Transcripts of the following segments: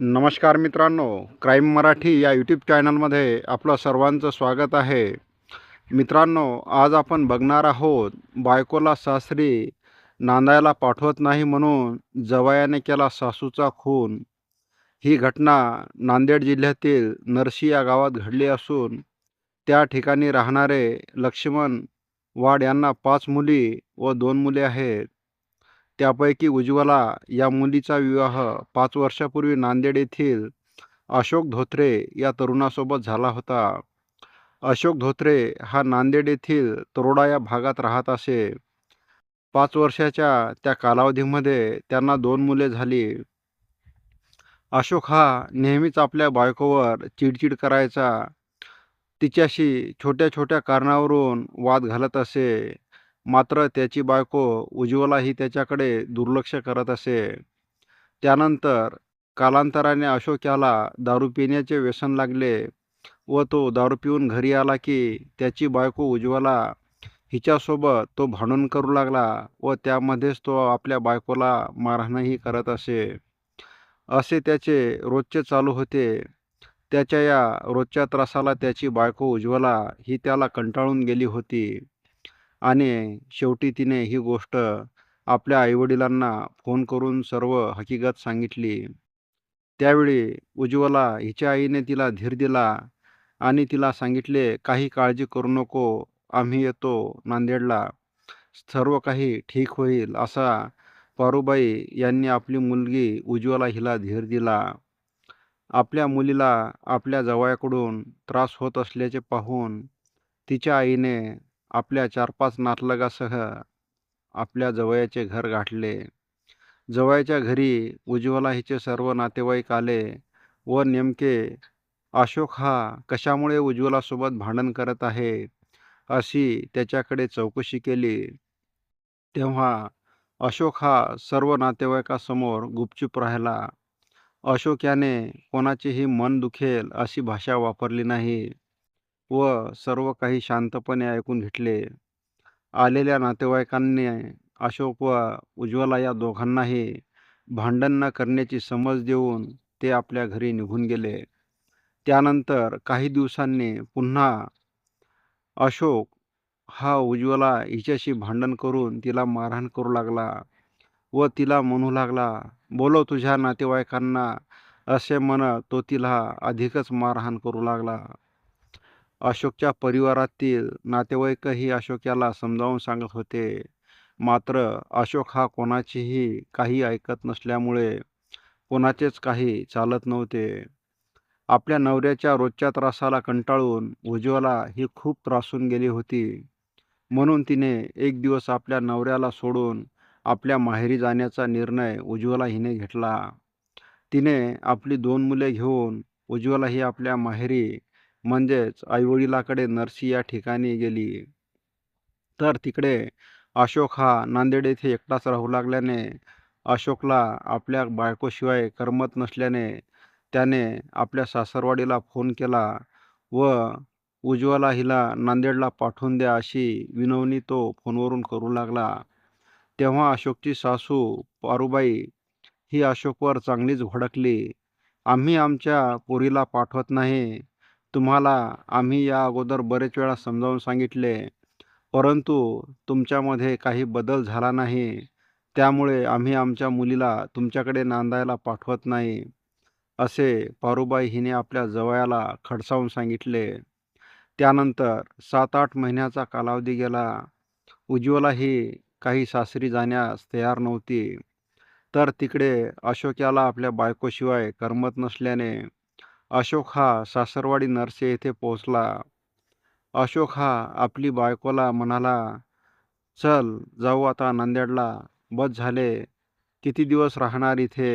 नमस्कार मित्रांनो क्राईम मराठी या यूट्यूब चॅनलमध्ये आपलं सर्वांचं स्वागत आहे. मित्रांनो आज आपण बघणार आहोत बायकोला सासरी नांदायला पाठवत नाही म्हणून जवायाने केला सासूचा खून. ही घटना नांदेड जिल्ह्यातील नरसी या गावात घडली असून त्या ठिकाणी राहणारे लक्ष्मण वाड यांना पाच मुली व दोन मुले आहेत. त्यापैकी उज्ज्वला या मुलीचा विवाह पाच वर्षापूर्वी नांदेड येथील अशोक धोत्रे या तरुणासोबत झाला होता. अशोक धोत्रे हा नांदेड येथील तरोडा या भागात राहत असे. पाच वर्षाच्या त्या कालावधीमध्ये त्यांना दोन मुले झाली. अशोक हा नेहमीच आपल्या बायकोवर चिडचिड करायचा. तिच्याशी छोट्या छोट्या कारणावरून वाद घालत असे. मात्र त्याची बायको उज्ज्वला ही त्याच्याकडे दुर्लक्ष करत असे. त्यानंतर कालांतराने अशोक याला दारू पिण्याचे व्यसन लागले व तो दारू पिऊन घरी आला की त्याची बायको उज्ज्वला हिच्यासोबत तो भांडण करू लागला व त्यामध्येच तो आपल्या बायकोला मारहाणही करत असे. असे त्याचे रोजचे चालू होते. त्याच्या या रोजच्या त्रासाला त्याची बायको उज्ज्वला ही त्याला कंटाळून गेली होती. आणि शेवटी तिने ही गोष्ट आपल्या आईवडिलांना फोन करून सर्व हकीकत सांगितली. त्यावेळी उज्ज्वला हिच्या आईने तिला धीर दिला आणि तिला सांगितले काही काळजी करू नको आम्ही येतो नांदेडला. सर्व काही ठीक होईल असा पारुबाई यांनी आपली मुलगी उज्ज्वला हिला धीर दिला. आपल्या मुलीला आपल्या जवळकडून त्रास होत असल्याचे पाहून तिच्या आईने आपल्या चार पाच नातलगासह आपल्या जवयाचे घर गाठले. जवयाच्या घरी उज्ज्वला हिचे सर्व नातेवाईक आले व नेमके अशोक हा कशामुळे उज्ज्वलासोबत भांडण करत आहे अशी त्याच्याकडे चौकशी केली. तेव्हा अशोक हा सर्व नातेवाईकासमोर गुपचूप राहिला. अशोक याने कोणाचेही मन दुखेल अशी भाषा वापरली नाही. व सर्व काही शांतपणे ऐकून घेतले. आलेल्या नातेवाईकांनी अशोक व उज्ज्वला या दोघांनाही भांडण न करण्याची समज देऊन ते आपल्या घरी निघून गेले. त्यानंतर काही दिवसांनी पुन्हा अशोक हा उज्ज्वला हिच्याशी भांडण करून तिला मारहाण करू लागला व तिला म्हणू लागला बोलो तुझ्या नातेवाईकांना असे म्हणत तो तिला अधिकच मारहाण करू लागला. अशोकच्या परिवारातील नातेवाईकही अशोक याला समजावून सांगत होते. मात्र अशोक हा कोणाचीही काही ऐकत नसल्यामुळे कोणाचेच काही चालत नव्हते. आपल्या नवऱ्याच्या रोजच्या त्रासाला कंटाळून उज्ज्वला ही खूप त्रासून गेली होती. म्हणून तिने एक दिवस आपल्या नवऱ्याला सोडून आपल्या माहेरी जाण्याचा निर्णय उज्ज्वला हिने घेतला. तिने आपली दोन मुले घेऊन उज्ज्वला ही आपल्या माहेरी म्हणजेच आईवडिलाकडे नरसी या ठिकाणी गेली. तर तिकडे अशोक हा नांदेड येथे एकटाच राहू लागल्याने अशोकला आपल्या बायकोशिवाय करमत नसल्याने त्याने आपल्या सासरवाडीला फोन केला व उज्ज्वला हिला नांदेडला पाठवून द्या अशी विनवणी तो फोनवरून करू लागला. तेव्हा अशोकची सासू पारुबाई ही अशोकवर चांगलीच भडकली. आम्ही आमच्या पोरीला पाठवत नाही. तुम्हाला आम्ही या अगोदर बरेच वेळा समजावून सांगितले परंतु तुमच्यामध्ये काही बदल झाला नाही. त्यामुळे आम्ही आमच्या मुलीला तुमच्याकडे नांदायला पाठवत नाही असे पारुबाई हिने आपल्या जवयाला खडसावून सांगितले. त्यानंतर सात आठ महिन्याचा कालावधी गेला. उज्ज्वला ही काही सासरी जाण्यास तयार नव्हती. तर तिकडे अशोक्याला आपल्या बायकोशिवाय करमत नसल्याने अशोक हा सासरवाडी नरसे येथे पोहोचला. अशोक हा आपली बायकोला म्हणाला चल जाऊ आता नांदेडला. बस झाले. किती दिवस राहणार इथे?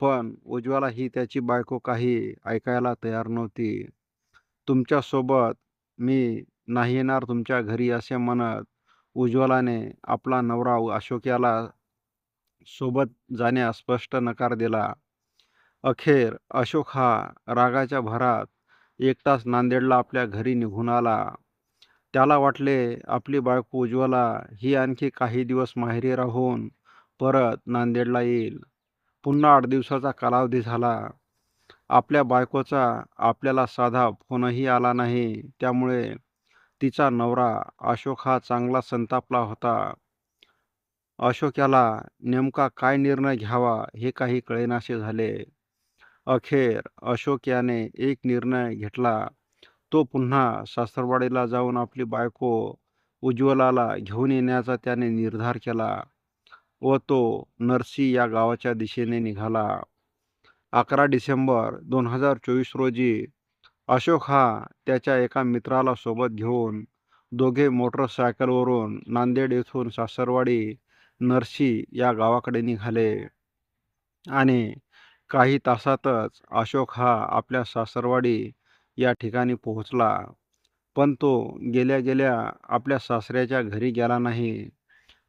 पण उज्ज्वला ही त्याची बायको काही ऐकायला तयार नव्हती. तुमच्यासोबत मी नाही येणार तुमच्या घरी असे म्हणत उज्ज्वलाने आपला नवरा अशोक याला सोबत जाण्यास स्पष्ट नकार दिला. अखेर अशोक हा रागाच्या भरात एकटाच नांदेडला आपल्या घरी निघून आला. त्याला वाटले आपली बायको उज्ज्वला ही आणखी काही दिवस माहेरी राहून परत नांदेडला येईल. पुन्हा आठ दिवसाचा कालावधी झाला. आपल्या बायकोचा आपल्याला साधा फोनही आला नाही. त्यामुळे तिचा नवरा अशोक हा चांगला संतापला होता. अशोक याला नेमका काय निर्णय घ्यावा हे काही कळेनासे झाले. अखेर अशोक याने एक निर्णय घेतला. तो पुन्हा सासरवाडीला जाऊन आपली बायको उज्ज्वलाला घेऊन येण्याचा त्याने निर्धार केला व तो नरसी या गावाच्या दिशेने निघाला. अकरा डिसेंबर दोन हजार चोवीस रोजी अशोक हा त्याच्या एका मित्राला सोबत घेऊन दोघे मोटरसायकलवरून नांदेड येथून सासरवाडी नरसी या गावाकडे निघाले आणि काही तासातच अशोक हा आपल्या सासरवाडी या ठिकाणी पोहोचला. पण तो गेल्या गेल्या आपल्या सासऱ्याच्या घरी गेला नाही.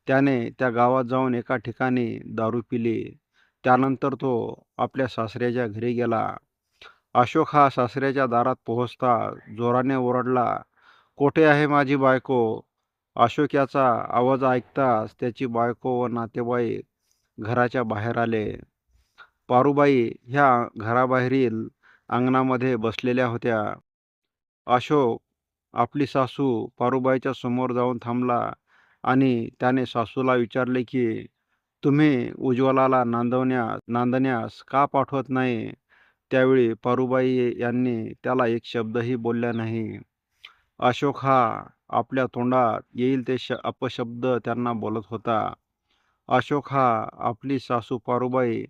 त्याने त्या गावात जाऊन एका ठिकाणी दारू पिली. त्यानंतर तो आपल्या सासऱ्याच्या घरी गेला. अशोक हा सासऱ्याच्या दारात पोहोचता जोराने ओरडला कोठे आहे माझी बायको अशोक याचा आवाज ऐकताच त्याची बायको व नातेवाईक घराच्या बाहेर आले. पारूबाई ह्या घराबाहेरील अंगणामध्ये बसलेल्या होत्या. अशोक आपली सासू पारूबाईच्या समोर जाऊन थांबला आणि त्याने सासूला विचारले की तुम्ही उज्ज्वलाला नांदवण्यास नांदण्यास का पाठवत नाही? त्यावेळी पारूबाई यांनी त्याला एक शब्दही बोलला नाही. अशोक हा आपल्या तोंडात येईल ते श अपशब्द त्यांना बोलत होता. अशोक हा आपली सासू पारूबाई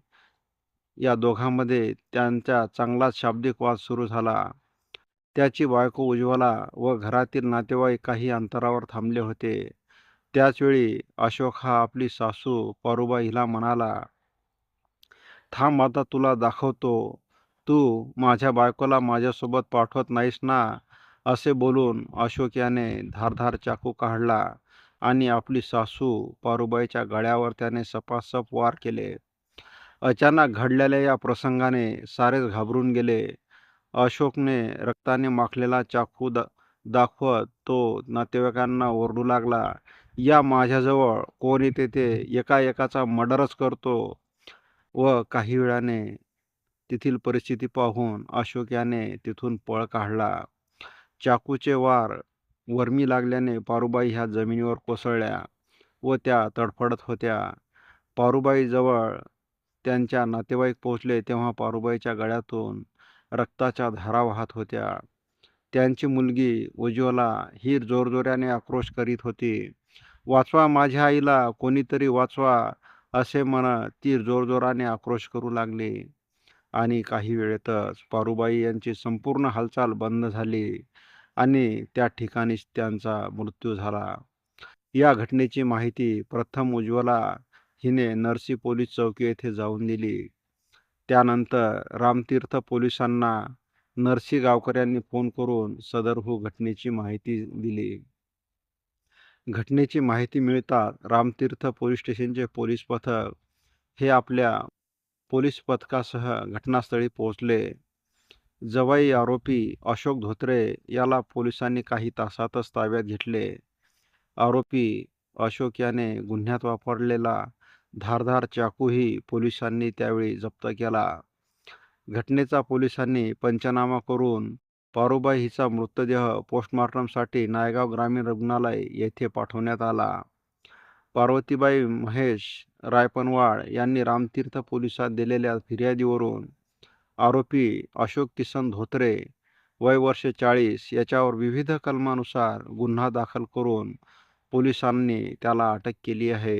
या दोघांमध्ये त्यांचा चांगलाच शाब्दिक वाद सुरू झाला. त्याची बायको उज्ज्वला व घरातील नातेवाईक काही अंतरावर थांबले होते. त्याचवेळी अशोक हा आपली सासू पारूबाई हिला म्हणाला थांब आता तुला दाखवतो. तू माझ्या बायकोला माझ्यासोबत पाठवत नाहीस ना? असे बोलून अशोक याने धारधार चाकू काढला आणि आपली सासू पारूबाईच्या गळ्यावर त्याने सपासप वार केले. अचानक घडलेल्या या प्रसंगाने सारेच घाबरून गेले. अशोकने रक्ताने माखलेला चाकू दा दाखवत तो नातेवाईकांना ओरडू लागला या माझ्याजवळ कोण येते ते एका एकाचा मर्डरच करतो. व काही वेळाने तेथील परिस्थिती पाहून अशोक याने तिथून पळ काढला. चाकूचे वार वर्मी लागल्याने पारूबाई ह्या जमिनीवर कोसळल्या व त्या तडफडत होत्या. पारूबाईजवळ त्यांच्या नातेवाईक पोहोचले तेव्हा पारूबाईच्या गळ्यातून रक्ताच्या धारा वाहत होत्या. त्यांची मुलगी उज्ज्वला ही जोरजोऱ्याने आक्रोश करीत होती. वाचवा माझ्या आईला कोणीतरी वाचवा असे म्हणत ती जोरजोराने आक्रोश करू लागली. आणि काही वेळेतच पारूबाई यांची संपूर्ण हालचाल बंद झाली आणि त्या ठिकाणीच त्यांचा मृत्यू झाला. या घटनेची माहिती प्रथम उज्ज्वला हिने नरसी पोलीस चौकी येथे जाऊन दिली. त्यानंतर रामतीर्थ पोलिसांना नरसी गावकऱ्यांनी फोन करून सदरहू हो घटनेची माहिती दिली. घटनेची माहिती मिळताच रामतीर्थ पोलीस स्टेशनचे पोलीस पथक हे आपल्या पोलीस पथकासह घटनास्थळी पोहोचले. जवाई आरोपी अशोक धोत्रे याला पोलिसांनी काही तासातच ताब्यात घेतले. आरोपी अशोक याने गुन्ह्यात वापरलेला धारधार चाकूही पोलिसांनी त्यावेळी जप्त केला. घटनेचा पोलिसांनी पंचनामा करून पारूबाई हिचा मृतदेह पोस्टमॉर्टमसाठी नायगाव ग्रामीण रुग्णालय येथे पाठवण्यात आला. पार्वतीबाई महेश रायपनवाड यांनी रामतीर्थ पोलिसात दिलेल्या फिर्यादीवरून आरोपी अशोक किसन धोत्रे वय वर्ष चाळीस याच्यावर विविध कलमानुसार गुन्हा दाखल करून पोलिसांनी त्याला अटक केली आहे.